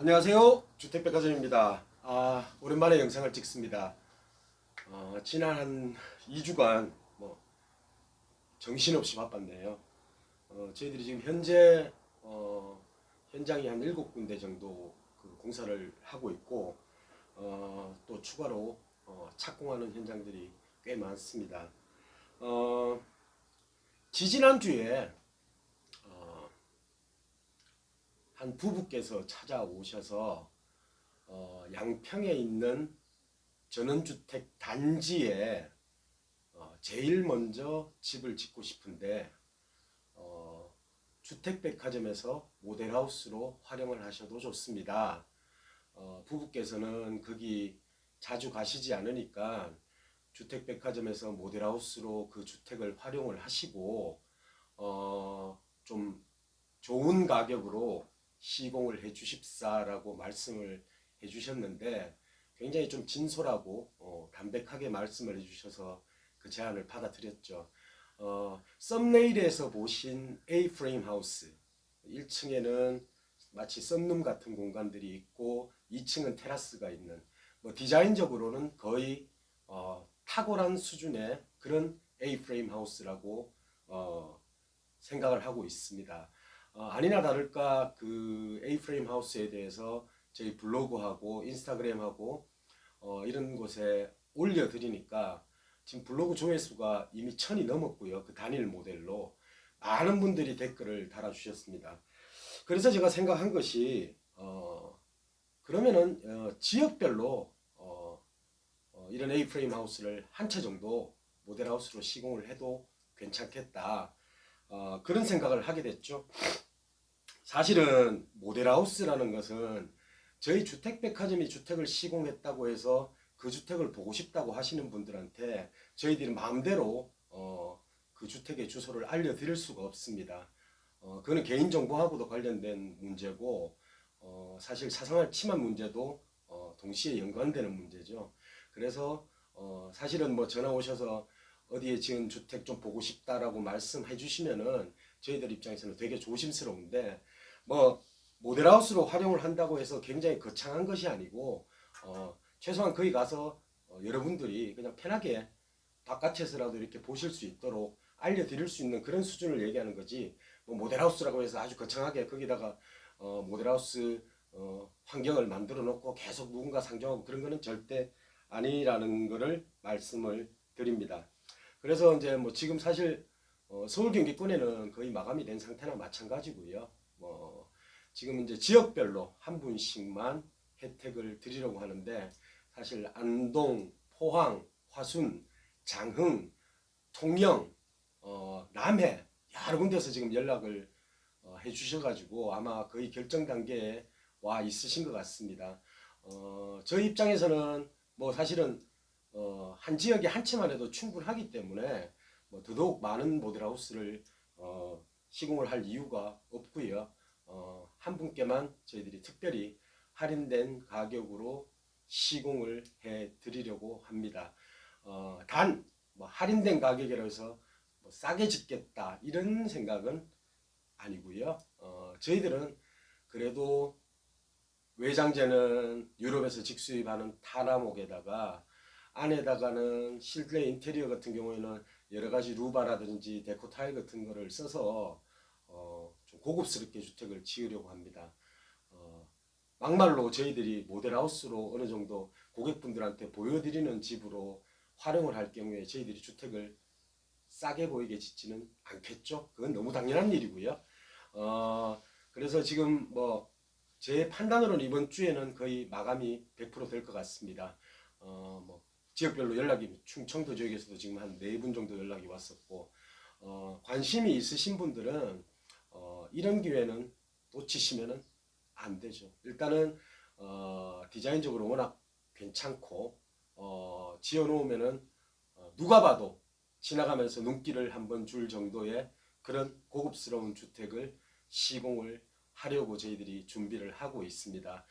안녕하세요. 주택백화점입니다. 아, 오랜만에 영상을 찍습니다. 어, 지난 한 2주간 뭐 정신없이 바빴네요. 어, 저희들이 지금 현재 어, 현장이 한 7군데 정도 그 공사를 하고 있고 어, 또 추가로 어, 착공하는 현장들이 꽤 많습니다. 어, 지지난주에 어, 한 부부께서 찾아오셔서 어, 양평에 있는 전원주택 단지에 어, 제일 먼저 집을 짓고 싶은데 어, 주택백화점에서 모델하우스로 활용을 하셔도 좋습니다. 어, 부부께서는 거기 자주 가시지 않으니까 주택백화점에서 모델하우스로 그 주택을 활용을 하시고 어, 좀 좋은 가격으로 시공을 해 주십사라고 말씀을 해 주셨는데 굉장히 좀 진솔하고 어, 담백하게 말씀을 해 주셔서 그 제안을 받아들였죠. 어, 썸네일에서 보신 A-프레임 하우스 1층에는 마치 썬룸 같은 공간들이 있고 2층은 테라스가 있는 뭐 디자인적으로는 거의 어, 탁월한 수준의 그런 A-프레임 하우스라고 어, 생각을 하고 있습니다. 어, 아니나 다를까 그 A-프레임 하우스에 대해서 저희 블로그하고 인스타그램하고 어, 이런 곳에 올려드리니까 지금 블로그 조회수가 이미 천이 넘었고요. 그 단일 모델로 많은 분들이 댓글을 달아주셨습니다. 그래서 제가 생각한 것이 어, 그러면은 어, 지역별로 어, 어, 이런 A-프레임 하우스를 한 채 정도 모델 하우스로 시공을 해도 괜찮겠다. 어, 그런 생각을 하게 됐죠. 사실은 모델하우스라는 것은 저희 주택백화점이 주택을 시공했다고 해서 그 주택을 보고 싶다고 하시는 분들한테 저희들이 마음대로 어, 그 주택의 주소를 알려드릴 수가 없습니다. 어, 그거는 개인정보하고도 관련된 문제고 어, 사실 사생활 침해 문제도 어, 동시에 연관되는 문제죠. 그래서 어, 사실은 뭐 전화 오셔서 어디에 지은 주택 좀 보고 싶다라고 말씀해 주시면은 저희들 입장에서는 되게 조심스러운데 뭐 모델하우스로 활용을 한다고 해서 굉장히 거창한 것이 아니고 어, 최소한 거기 가서 어, 여러분들이 그냥 편하게 바깥에서라도 이렇게 보실 수 있도록 알려드릴 수 있는 그런 수준을 얘기하는 거지 뭐 모델하우스라고 해서 아주 거창하게 거기다가 어, 모델하우스 어, 환경을 만들어 놓고 계속 누군가 상정하고 그런 거는 절대 아니라는 거를 말씀을 드립니다. 그래서 이제 뭐 지금 사실 어, 서울 경기권에는 거의 마감이 된 상태나 마찬가지고요. 뭐 지금 이제 지역별로 한 분씩만 혜택을 드리려고 하는데 사실 안동, 포항, 화순, 장흥, 통영, 어, 남해 여러 군데서 지금 연락을 어, 해주셔가지고 아마 거의 결정 단계에 와 있으신 것 같습니다. 어, 저희 입장에서는 뭐 사실은 어, 한 지역에 한 채만 해도 충분하기 때문에 뭐 더더욱 많은 모델하우스를 어, 시공을 할 이유가 없고요. 어, 한 분께만 저희들이 특별히 할인된 가격으로 시공을 해 드리려고 합니다. 어, 단 뭐 할인된 가격이라 해서 뭐 싸게 짓겠다 이런 생각은 아니고요. 어, 저희들은 그래도 외장재는 유럽에서 직수입하는 타나목에다가 안에다가는 실내 인테리어 같은 경우에는 여러 가지 루바라든지 데코 타일 같은 거를 써서 어, 좀 고급스럽게 주택을 지으려고 합니다. 어, 막말로 저희들이 모델하우스로 어느 정도 고객분들한테 보여드리는 집으로 활용을 할 경우에 저희들이 주택을 싸게 보이게 짓지는 않겠죠. 그건 너무 당연한 일이고요. 어, 그래서 지금 뭐 제 판단으로는 이번 주에는 거의 마감이 100%될 것 같습니다. 어, 뭐 지역별로 연락이 충청도 지역에서도 지금 한 네 분 정도 연락이 왔었고 어, 관심이 있으신 분들은 어, 이런 기회는 놓치시면은 안 되죠. 일단은 어, 디자인적으로 워낙 괜찮고 어, 지어놓으면은 어, 누가 봐도 지나가면서 눈길을 한번 줄 정도의 그런 고급스러운 주택을 시공을 하려고 저희들이 준비를 하고 있습니다.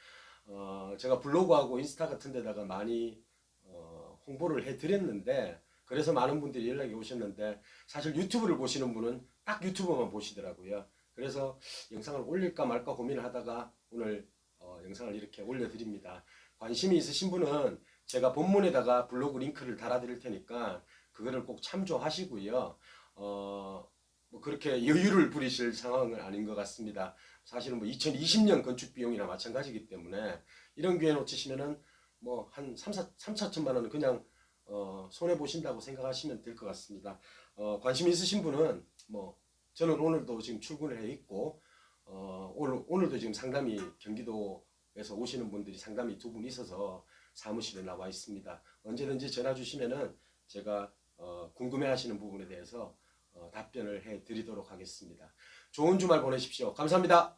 어, 제가 블로그하고 인스타 같은 데다가 많이 어, 홍보를 해드렸는데 그래서 많은 분들이 연락이 오셨는데 사실 유튜브를 보시는 분은 딱 유튜브만 보시더라고요. 그래서 영상을 올릴까 말까 고민을 하다가 오늘 어, 영상을 이렇게 올려드립니다. 관심이 있으신 분은 제가 본문에다가 블로그 링크를 달아드릴 테니까 그거를 꼭 참조하시고요. 어, 뭐 그렇게 여유를 부리실 상황은 아닌 것 같습니다. 사실은 뭐 2020년 건축 비용이나 마찬가지이기 때문에 이런 기회 놓치시면은 뭐한 3, 4, 3, 4천만 원은 그냥 어, 손해 보신다고 생각하시면 될 것 같습니다. 어, 관심 있으신 분은 뭐 저는 오늘도 지금 출근을 해 있고 어, 오늘 오늘도 지금 상담이 경기도에서 오시는 분들이 상담이 두 분 있어서 사무실에 나와 있습니다. 언제든지 전화 주시면은 제가 어, 궁금해하시는 부분에 대해서 어, 답변을 해 드리도록 하겠습니다. 좋은 주말 보내십시오. 감사합니다.